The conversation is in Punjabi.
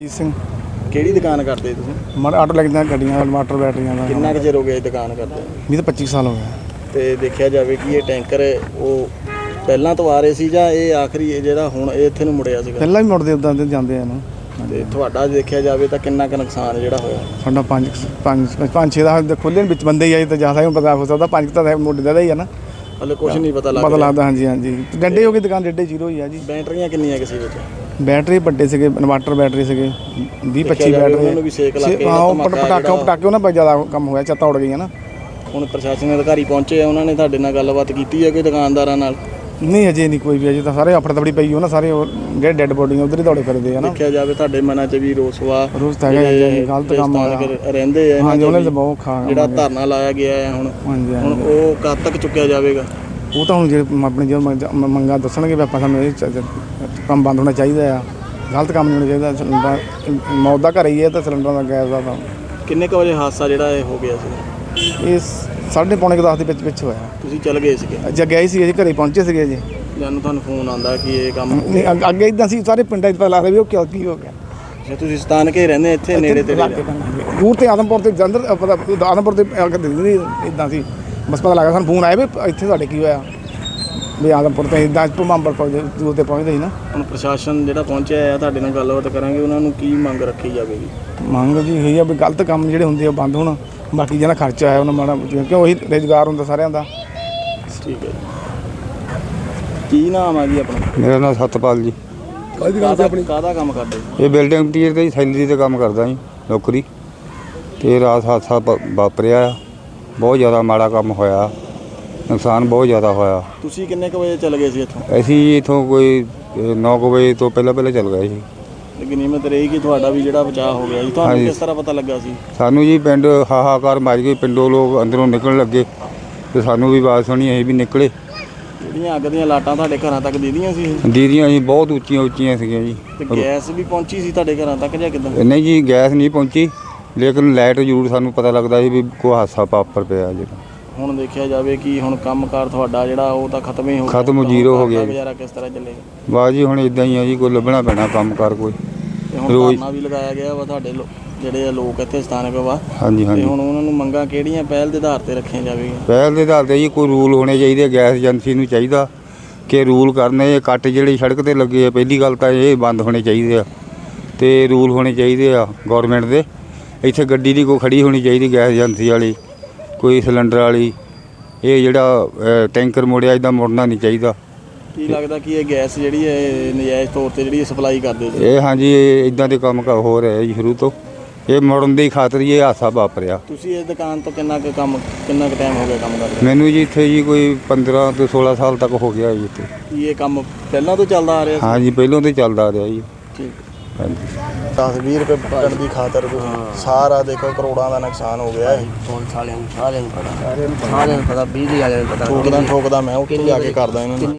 ਜੀਤ ਸਿੰਘ। ਕਿਹੜੀ ਦੁਕਾਨ ਕਰਦੇ ਤੁਸੀਂ? ਮਰ ਆਟੋ ਲੱਗਦਾ ਗੱਡੀਆਂ ਵਾਟਰ ਬੈਟਰੀਆਂ ਦਾ। ਕਿੰਨਾ ਕੁ ਚਿਰ ਹੋ ਗਿਆ ਇਹ ਦੁਕਾਨ ਕਰਦੇ? ਵੀ ਤਾਂ 25 ਸਾਲ ਹੋ ਗਏ। ਤੇ ਦੇਖਿਆ ਜਾਵੇ ਕਿ ਇਹ ਟੈਂਕਰ ਉਹ ਪਹਿਲਾਂ ਤੋਂ ਆ ਰਹੇ ਸੀ ਜਾਂ ਇਹ ਆਖਰੀ ਇਹ ਜਿਹੜਾ ਹੁਣ ਇਹ ਇੱਥੇ ਨੂੰ ਮੁੜਿਆ ਸੀਗਾ? ਪਹਿਲਾਂ ਵੀ ਮੁੜਦੇ ਉਦਾਂ ਦੇ ਜਾਂਦੇ ਆ ਨਾ ਤੇ ਤੁਹਾਡਾ ਦੇਖਿਆ ਜਾਵੇ ਤਾਂ ਕਿੰਨਾ ਕੁ ਨੁਕਸਾਨ ਜਿਹੜਾ ਹੋਇਆ? ਸਾਡਾ ਪੰਜ ਪੰਜ ਪੰਜ ਛੇ ਦਾ ਖੋਲੇ ਵਿੱਚ ਬੰਦੇ ਹੀ ਆਏ ਤਾਂ ਜ਼ਿਆਦਾ ਹੀ ਪਤਾ ਹੋ ਸਕਦਾ ਪੰਜ ਕੁ ਤਾਂ ਮੋਢੇ ਦਾ ਹੀ ਆ ਨਾ। ਹਲੇ ਕੁਝ ਨਹੀਂ ਪਤਾ ਲੱਗ ਪਤਾ ਲੱਗਦਾ ਹਾਂਜੀ ਹਾਂਜੀ। ਤੇ ਡੰਡੇ ਹੋ ਗਈ ਦੁਕਾਨ ਡੰਡੇ ਜ਼ੀਰੋ ਹੀ ਆ ਜੀ। ਬੈਟਰੀਆਂ ਕਿੰਨੀਆਂ ਕਿਸੇ ਵਿੱਚ? ਬੈਟਰੀ ਵੱਡੇ ਸੀਗੇ ਇਨਵਰਟਰ ਬੈਟਰੀ ਸੀਗੇ 20 25 ਜਾਵੇ ਬੈਟਰੀ। ਉਹਨਾਂ ਨੂੰ ਵੀ ਸੇਕ ਲੱਗ ਕੇ ਹਾਂ ਉਹ ਧਮਾਕਾ ਪਟਾਕੇ ਜਿਹੜਾ- ਪਟਾਕੇ ਉਹਨਾਂ ਪਰ ਜ਼ਿਆਦਾ ਕੰਮ ਹੋਇਆ ਚੱਤਾ ਉੜ ਗਈਆਂ ਨਾ। ਹੁਣ ਪ੍ਰਸ਼ਾਸਨ ਅਧਿਕਾਰੀ ਪਹੁੰਚੇ ਆ ਉਹਨਾਂ ਨੇ ਤੁਹਾਡੇ ਨਾਲ ਗੱਲਬਾਤ ਕੀਤੀ ਹੈ ਕੋਈ ਦੁਕਾਨਦਾਰਾਂ ਨਾਲ? ਨਹੀਂ ਅਜੇ ਨਹੀਂ ਕੋਈ ਵੀ ਅਜੇ ਤਾਂ ਸਾਰੇ ਆਪੜ ਤਬੜੀ ਪਈ ਹੋ ਨਾ ਸਾਰੇ ਉਹ ਜਿਹੜੇ ਡੈੱਡ ਬੋਡੀਆਂ ਉਧਰ ਹੀ ਦੌੜੇ ਫਿਰਦੇ ਆ ਨਾ। ਦੇਖਿਆ ਜਾਵੇ ਤੁਹਾਡੇ ਮਨਾਂ 'ਚ ਵੀ ਰੋਸ ਵਾ ਰੋਜ਼ ਤਾਂ ਹੈਗਾ ਜੀ, ਜੀ ਗਲਤ ਕੰਮ ਸਥਾਨਕ ਹੋਇਆ ਰਹਿੰਦੇ ਆ ਇਹਨਾਂ ਹਾਂਜੀ ਉਹਨੇ ਬਹੁਤ ਖਾ ਜਿਹੜਾ ਧਰਨਾ ਲਾਇਆ ਗਿਆ ਹੈ ਹੁਣ। ਹਾਂਜੀ ਹੁਣ ਹਾਂਜੀ। ਉਹ ਕਦ ਤੱਕ ਚੁੱਕਿਆ ਜਾਵੇਗਾ? ਉਹ ਤਾਂ ਹੁਣ ਜੇ ਆਪਣੀ ਜੋ ਮੰਗ- ਦੱਸਣਗੇ ਵੀ ਆਪਾਂ ਸਾਨੂੰ ਇਹ ਕੰਮ ਬੰਦ ਹੋਣਾ ਚਾਹੀਦਾ ਆ ਗਲਤ ਕੰਮ ਨਹੀਂ ਹੋਣਾ ਚਾਹੀਦਾ ਮੌਤ ਦਾ ਘਰ ਹੀ ਹੈ ਤਾਂ ਸਿਲੰਡਰਾਂ ਦਾ ਗੈਸ ਦਾ ਤਾਂ। ਕਿੰਨੇ ਕੁ ਵਜੇ ਹਾਦਸਾ ਜਿਹੜਾ ਇਹ ਹੋ ਗਿਆ ਸੀ? ਇਹ ਸਾਢੇ ਪੌਣੇ ਕੁ ਦਸ ਦੇ ਵਿੱਚ ਵਿੱਚ ਹੋਇਆ। ਤੁਸੀਂ ਚੱਲ ਗਏ ਸੀਗੇ? ਅੱਗੇ ਆਈ ਸੀ ਜੀ ਘਰੇ ਪਹੁੰਚੇ ਸੀਗੇ ਜੀ। ਜਾਨੂੰ ਤੁਹਾਨੂੰ ਫੋਨ ਆਂਦਾ ਕਿ ਇਹ ਕੰਮ ਅੱਗ- ਅੱਗੇ ਇਦਾਂ ਸੀ ਸਾਰੇ ਪਿੰਡਾਂ 'ਚ ਪਤਾ ਲੱਗਦਾ ਵੀ ਉਹ ਕਿਉਂ ਕੀ ਹੋ ਗਿਆ। ਜੇ ਤੁਸੀਂ ਸਥਾਨ ਕੇ ਰਹਿੰਦੇ ਇੱਥੇ ਨੇੜੇ ਬੰਨੇ। ਦੂਰ ਤੇ ਆਦਮਪੁਰ ਤੇ ਜੰਦਰ ਪਤਾ ਆਦਮਪੁਰ ਤੇ ਆ ਕੇ ਦਿੰਦੀ ਇਦਾਂ ਸੀ। ਬਸ ਪਤਾ ਲੱਗਾ ਸਾਨੂੰ ਫੋਨ ਆਇਆ ਵੀ ਇੱਥੇ ਸਾਡੇ ਕੀ ਹੋਇਆ। ਵੀ ਆਦਮਪੁਰ ਤੇ ਇਦਾਂ ਪਹੁੰਚਦੇ ਦੂਰ ਤੇ ਪਹੁੰਚਦੇ ਸੀ ਨਾ। ਹੁਣ ਪ੍ਰਸ਼ਾਸਨ ਜਿਹੜਾ ਪਹੁੰਚਿਆ ਆ ਤੁਹਾਡੇ ਨਾਲ ਗੱਲਬਾਤ ਕਰਾਂਗੇ ਉਹਨਾਂ ਨੂੰ ਕੀ ਮੰਗ ਰੱਖੀ ਜਾਵੇਗੀ? ਮੰਗ ਜੀ ਇਹੀ ਆ ਵੀ ਗਲਤ ਕੰਮ ਜਿਹੜੇ ਹੁੰਦੇ ਆ ਬੰਦ ਹੋਣ ਬਾਕੀ ਜਿਹੜਾ ਖਰਚਾ ਹੈ ਉਹਨਾਂ ਮਾੜਾ ਕਿਉਂਕਿ ਉਹੀ ਰੁਜ਼ਗਾਰ ਹੁੰਦਾ ਸਾਰਿਆਂ ਦਾ। ਠੀਕ ਹੈ ਜੀ। ਕੀ ਨਾਮ ਆ ਜੀ ਆਪਣਾ? ਮੇਰਾ ਨਾਮ ਸਤਪਾਲ ਜੀ। ਕਾਹਦਾ ਕਾਹਦਾ ਕੰਮ ਕਰਦੇ? ਜੀ? ਇਹ ਬਿਲਡਿੰਗ ਇੰਟੀਰੀਅਰ ਦਾ ਹੀ ਸੈਲਰੀ ਤੇ ਕੰਮ ਕਰਦਾ ਜੀ ਨੌਕਰੀ। ਤੇ ਰਾਤ ਹਾਦਸਾ ਵਾਪਰਿਆ ਆ। ਬਹੁਤ ਜ਼ਿਆਦਾ ਮਾੜਾ ਕੰਮ ਹੋਇਆ। ਨੁਕਸਾਨ ਬਹੁਤ ਜ਼ਿਆਦਾ ਹੋਇਆ। ਤੁਸੀਂ ਕਿੰਨੇ ਕੁ ਵਜੇ ਚੱਲ ਗਏ ਸੀ ਇੱਥੋਂ? ਅਸੀਂ ਇਥੋਂ ਕੋਈ 9 ਵਜੇ ਤੋਂ ਪਹਿਲਾਂ ਪਹਿਲਾਂ ਚੱਲ ਗਏ ਸੀ। ਗਨੀਮਤ ਰਹੀ ਕਿ ਤੁਹਾਡਾ ਵੀ ਜਿਹੜਾ ਬਚਾਅ ਹੋ ਗਿਆ ਜੀ ਤੁਹਾਨੂੰ। ਕਿਸ ਤਰ੍ਹਾਂ ਪਤਾ ਲੱਗਾ ਸੀ? ਸਾਨੂੰ ਜੀ ਪਿੰਡ ਹਾਹਾਕਾਰ ਮਚ ਗਈ। ਪਿੰਡੋਂ ਲੋਕ ਅੰਦਰੋਂ ਨਿਕਲਣ ਲੱਗੇ ਤੇ ਸਾਨੂੰ ਵੀ ਆਵਾਜ਼ ਸੁਣੀ ਅਸੀਂ ਵੀ ਨਿਕਲੇ। ਜਿਹੜੀਆਂ ਅੱਗ ਦੀਆਂ ਲਾਟਾਂ ਤੁਹਾਡੇ ਘਰਾਂ ਤੱਕ ਦੀਦੀਆਂ ਸੀ? ਦੀਦੀਆਂ ਜੀ ਬਹੁਤ ਉੱਚੀਆਂ ਉੱਚੀਆਂ ਸੀਗੀਆਂ ਜੀ। ਤੇ ਗੈਸ ਵੀ ਪਹੁੰਚੀ ਸੀ ਤੁਹਾਡੇ ਘਰਾਂ ਤੱਕ ਜਾਂ ਕਿਦਾਂ? ਨਹੀਂ ਜੀ ਗੈਸ ਨਹੀਂ ਪਹੁੰਚੀ। ਲੇਕਿਨ ਲਾਈਟ ਜ਼ਰੂਰ ਸਾਨੂੰ ਪਤਾ ਲੱਗਦਾ ਸੀ ਵੀ ਕੋਈ ਹਾਦਸਾ ਵਾਪਰ ਪਿਆ ਜਿਹੜਾ ਹੁਣ ਦੇਖਿਆ ਜਾਵੇ ਕਿ ਹੁਣ ਕੰਮਕਾਰ ਤੁਹਾਡਾ ਜਿਹੜਾ ਉਹ ਤਾਂ ਖਤਮ ਹੀ ਹੋ ਗਿਆ। ਖਤਮ, ਜ਼ੀਰੋ ਹੋ ਗਿਆ ਜੀ। ਗੁਜ਼ਾਰਾ ਕਿਸ ਤਰ੍ਹਾਂ ਚੱਲੇਗਾ? ਵਾਹ ਜੀ ਹੁਣ ਇਦਾਂ ਹੀ ਆ ਜੀ ਕੋਈ ਲੱਭਣਾ ਪੈਣਾ ਕੰਮ ਕਰ ਕੋਈ। ਤੇ ਹੁਣ ਰੋਜ਼- ਧਰਨਾ ਵੀ ਲਗਾਇਆ ਗਿਆ ਵਾ ਤੁਹਾਡੇ ਲੋ- ਜਿਹੜੇ ਲੋਕ ਇੱਥੇ ਸਥਾਨਕ ਵਾ। ਹਾਂਜੀ ਤੇ ਹਾਂਜੀ ਹੁਣ ਉਹਨਾਂ ਨੂੰ ਮੰਗਾਂ ਕਿਹੜੀਆਂ? ਪਹਿਲ ਦੇ ਆਧਾਰ ਤੇ ਰੱਖੀਆਂ ਜਾਵੇਗੀਆਂ। ਪਹਿਲ ਦੇ ਆਧਾਰ ਤੇ ਜੀ ਕੋਈ ਰੂਲ ਹੋਣੇ ਚਾਹੀਦੇ ਗੈਸ ਏਜੰਸੀ ਨੂੰ ਚਾਹੀਦਾ ਕਿ ਰੂਲ ਕਰਨੇ ਇਹ ਕੱਟ ਜਿਹੜੇ ਸੜਕ ਤੇ ਲੱਗੇ ਆ ਪਹਿਲੀ ਗੱਲ ਤਾਂ ਇਹ ਬੰਦ ਹੋਣੇ ਚਾਹੀਦੇ ਆ। ਤੇ ਰੂਲ ਹੋਣੇ ਚਾਹੀਦੇ ਆ ਗਵਰਨਮੈਂਟ ਦੇ। ਇੱਥੇ ਗੱਡੀ ਦੀ ਕੋਈ ਖੜੀ ਹੋਣੀ ਚਾਹੀਦੀ ਗੈਸ ਏਜੰਸੀ ਵਾਲੀ ਕੋਈ ਸਿਲੰਡਰ ਵਾਲੀ। ਇਹ ਜਿਹੜਾ ਅ, ਟੈਂਕਰ ਮੁੜਿਆ ਇਦਾਂ ਮੁੜਨਾ ਨਹੀਂ ਚਾਹੀਦਾ। ਕੀ ਲੱਗਦਾ ਕਿ ਇਹ ਗੈਸ ਜਿਹੜੀ ਹੈ ਇਹ ਨਜਾਇਜ਼ ਤੌਰ ਤੇ ਜਿਹੜੀ ਸਪਲਾਈ ਕਰਦੇ ਸੀ ਇਹ ਹਾਂਜੀ ਇਦਾਂ ਦੇ ਕੰਮ ਕ- ਹੋ ਰਿਹਾ ਜੀ ਸ਼ੁਰੂ ਤੋਂ। ਇਹ ਮੁੜਨ ਦੀ ਖਾਤਰ ਹੀ ਇਹ ਹਾਦਸਾ ਵਾਪਰਿਆ। ਤੁਸੀਂ ਇਸ ਦੁਕਾਨ ਤੋਂ ਕਿੰਨਾ ਕੁ ਕੰਮ ਕਿੰਨਾ ਕੁ ਟਾਈਮ ਹੋ ਗਿਆ ਕੰਮ ਕਰਦੇ? ਮੈਨੂੰ ਜੀ ਇੱਥੇ ਜੀ ਕੋਈ 15 ਤੋਂ 16 ਸਾਲ ਤੱਕ ਹੋ ਗਿਆ ਜੀ ਇੱਥੇ। ਕੀ ਇਹ ਕੰਮ ਪਹਿਲਾਂ ਤੋਂ ਚੱਲਦਾ ਆ ਰਿਹਾ ਹਾਂਜੀ ਪਹਿਲੋਂ ਤੋਂ ਹੀ ਚੱਲਦਾ ਆ ਰਿਹਾ ਜੀ। ਠੀਕ। ਹਾਂਜੀ। 10 20 ਰੁਪਏ ਪਕੜਨ ਦੀ ਖਾਤਰ ਤੁਸੀਂ ਸਾਰਾ ਦੇਖੋ ਕਰੋੜਾਂ ਦਾ ਨੁਕਸਾਨ ਹੋ ਗਿਆ ਹੈ ਪੁਲਿਸ ਵਾਲਿਆਂ ਨੂੰ ਸਾਰਿਆਂ ਨੂੰ ਪਤਾ। ਸਾਰਿਆਂ ਨੂੰ ਪਤਾ। ਬਿਜਲੀ ਵਾਲਿਆਂ ਨੂੰ ਪਤਾ। ਠੋਕਦਾ ਠੋਕਦਾ ਮੈਂ ਉੱਥੇ ਜਾ ਕੇ ਕਰਦਾ ਇਹਨਾਂ ਨੂੰ।